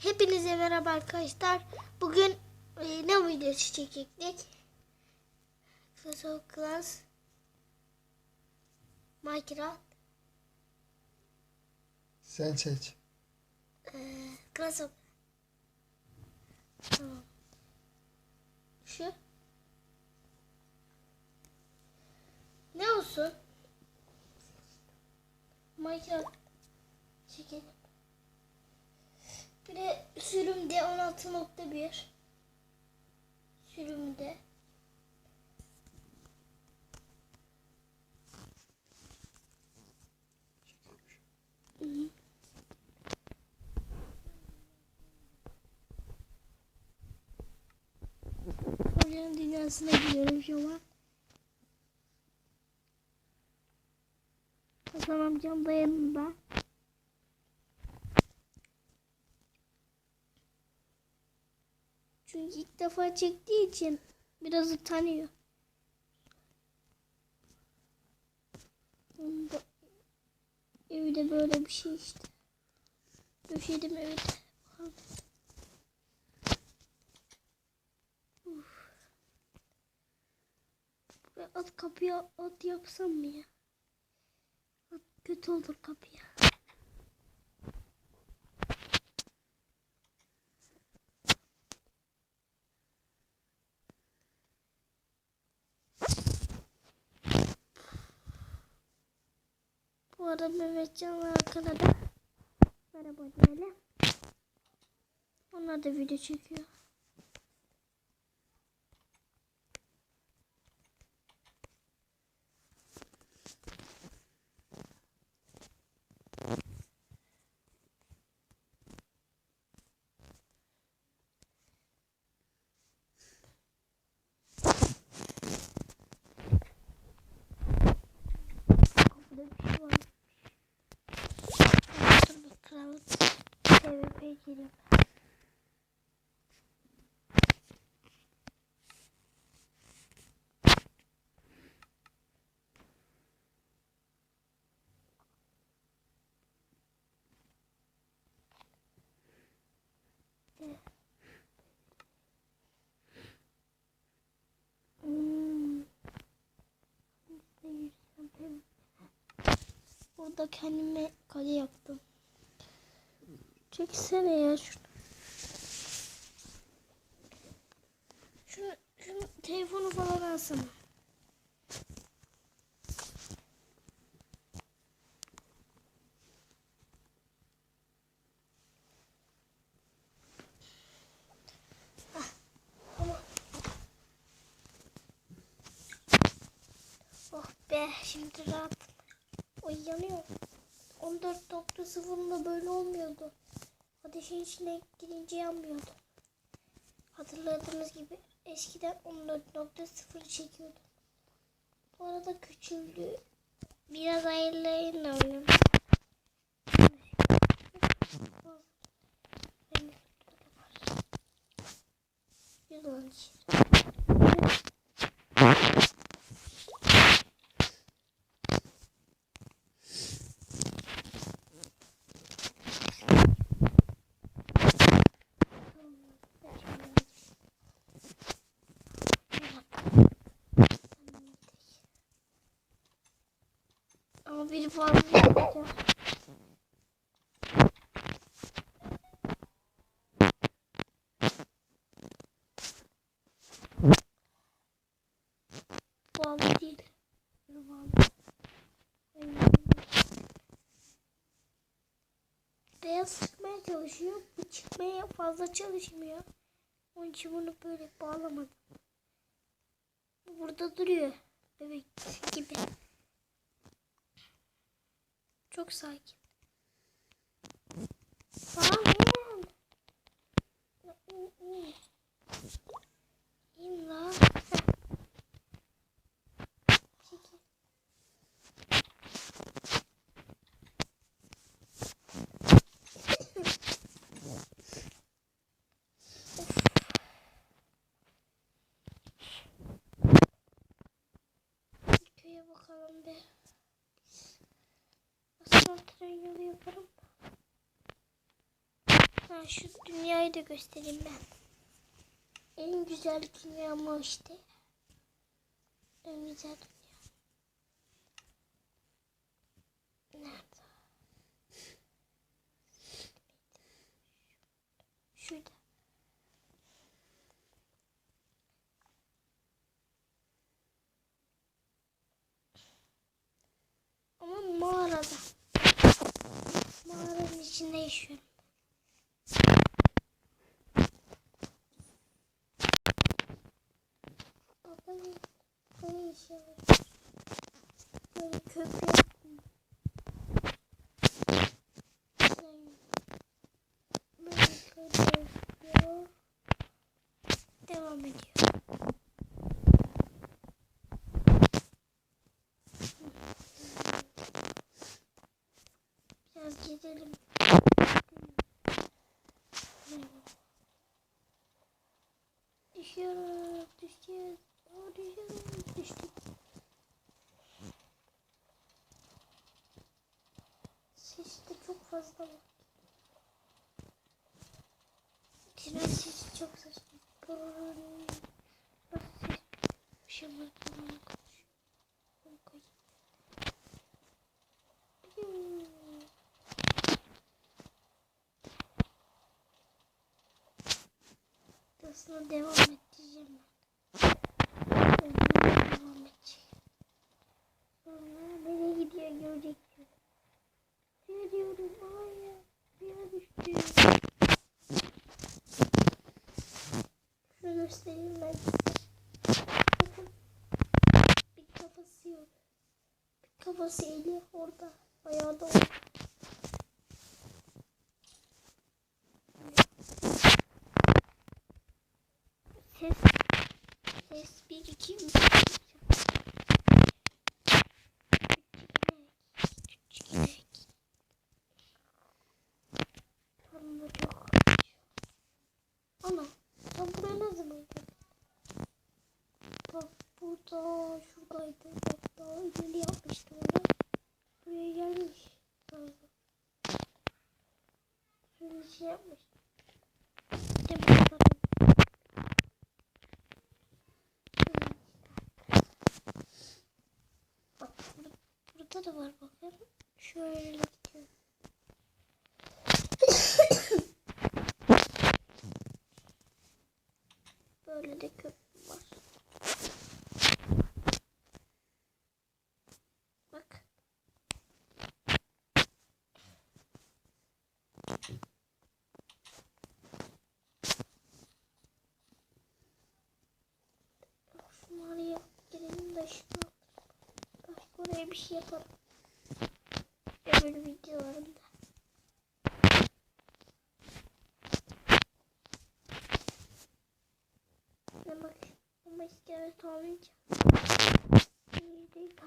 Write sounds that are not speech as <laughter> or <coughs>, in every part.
Hepinize merhaba arkadaşlar. Bugün e, ne videosu çekecektik? Clash of Clans Minecraft Sen seç. e, Clash of Tamam. Şu Ne olsun? Minecraft çekelim. Bir de sürümde 16.1 sürümde. Oyunun dünyasına gidiyorum şu an. Hasan amcam da ilk defa çektiği için biraz utanıyor. Evi de böyle bir şey işte. Döşedim. Bakalım. Uf. At kapıya at yapsam mı ya? At kötü olur kapıya. Bu arada Mehmetcan arkada da merhaba diyelim. Onlar da video çekiyor. 기름. burada kendime kale yaptım. Çeksene ya şunu. Şunu, şunu telefonu falan alsana. Ah. Oh be şimdi rahat. Oy yanıyor. 14.0'ında böyle olmuyordu. Ateşin içine girince yanmıyordu. Hatırladığınız gibi eskiden 14.0 çekiyordum. Bu arada küçüldü. Biraz ayarlayın oyunu. Yılan Ama fazla çalışmıyor. Onun için bunu böyle bağlamadım. Bu Burada duruyor. Bebek gibi. Çok sakin. Amin. İn, in. İn la. Heh. Çekil. Köye bakalım bir. Aslan tren Ha, şu dünyayı da göstereyim ben. En güzel dünya mı işte? En güzel dünya. Nerede? Şurada. Ama mağarada. Mağaranın içinde yaşıyorum. Bakalım ne işe yarar. Böyle köprü yaptım. Sen böyle köprü yapıyor. Devam ediyor. Biraz gezelim. Düşüyoruz, düşüyoruz, Aa, düşüyoruz, düştük. Ses de çok fazla var. Tren sesi çok saçma. Aslında devam edeceğim ben. Ben böyle devam edeceğim. Sonra nereye gidiyor göreceksin. Görüyorum. Hayır. Bir yere düştüm. Şunu göstereyim ben size. Bakın. Bir kafası yok. Bir kafası eli orada. Ayağı da. Ses. Ses 1, 2, 3. Küçük inek. Karnım da çok aç. Ana. Sen buraya ne zaman geldin? Bak burada şuradaydı. Bak daha ileri yapmıştım onu. Buraya gelmiş. Sonra. Şöyle şey yapmış. Demek bakalım. Bak bur- burada da var bakın. Şöyle gidiyor. <coughs> Böyle de köprü var. Bak. Şunları yap. Gidelim de şunu. Oraya bir şey yaparım. Öbür videolarımda. Ne bak. Ama iskelet olmayacak. Et.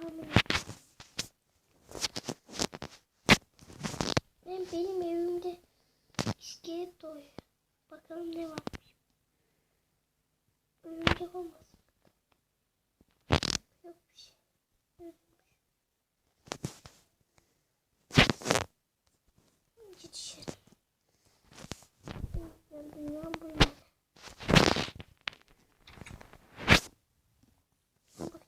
Ben benim evimde iskelet doğuyor. Bakalım ne varmış. Örümcek olmasın. Yok bir şey. İçeri. Ben dünyam böyle. Bak.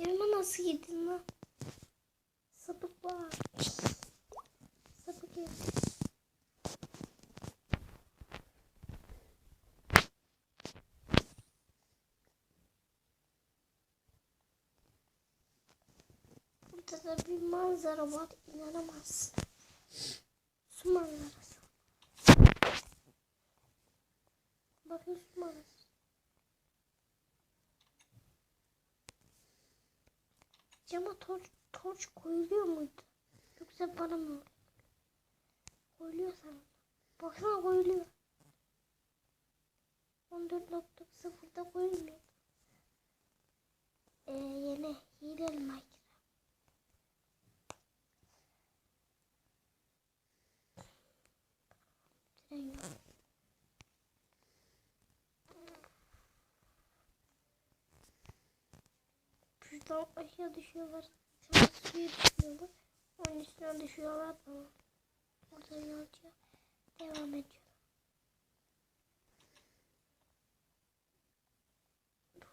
Yanıma nasıl gidin lan? Sapık var. Sapık ev. Burada da bir manzara var. İnanamazsın. Su manzarası. Bakın su manzarası. Cama torç, torç koyuluyor muydu? Yoksa bana mı? oluyor? Koyuluyor sanırım. Baksana koyuluyor. 14.0'da koyulmuyor. Ee, yeni Minecraft. Tren yok. Şuradan aşağı düşüyorlar. Sonra suya düşüyorlar. Onun üstüne düşüyorlar. Tamam. Oradan yolcu. devam ediyor.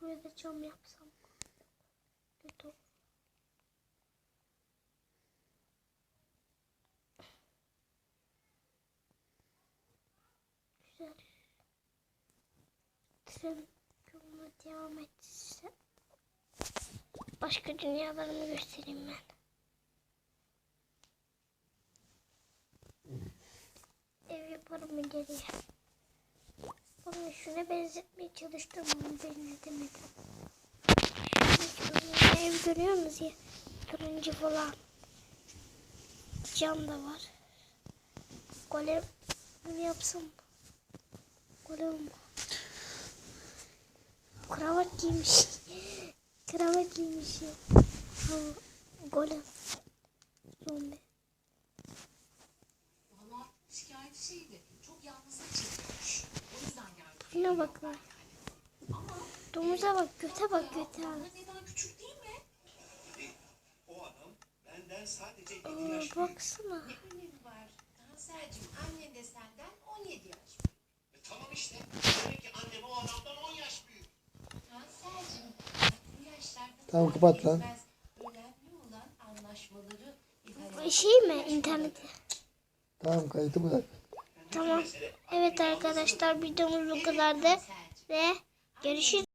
Buraya da cam yapsam. Kötü olur. Güzel. Tren yoluna devam etse. Başka dünyalarımı göstereyim ben. Ev yaparım ileriye. Ama şuna benzetmeye çalıştım ama benzetemedim. Ev görüyor musunuz ya? Turuncu falan. Cam da var. Golem bunu yapsam. Golem Kravat giymiş. Kravat giymiş Golem. Zombi. Valla şikayeti şeydi. Çok yalnızlık çekiyormuş. O yüzden geldi. Şuna bak lan. Domuza bak, göte bak göte küçük değil mi? O adam benden sadece 7 Aa, yaş büyük. baksana. Ne önemi var? Tansel'cim annen de senden 17 yaş. E, tamam işte. Tamam, kapat lan. Şey mi internette? Tamam kayıtı bırak. Tamam. Evet arkadaşlar videomuz bu kadardı. Ve görüşürüz.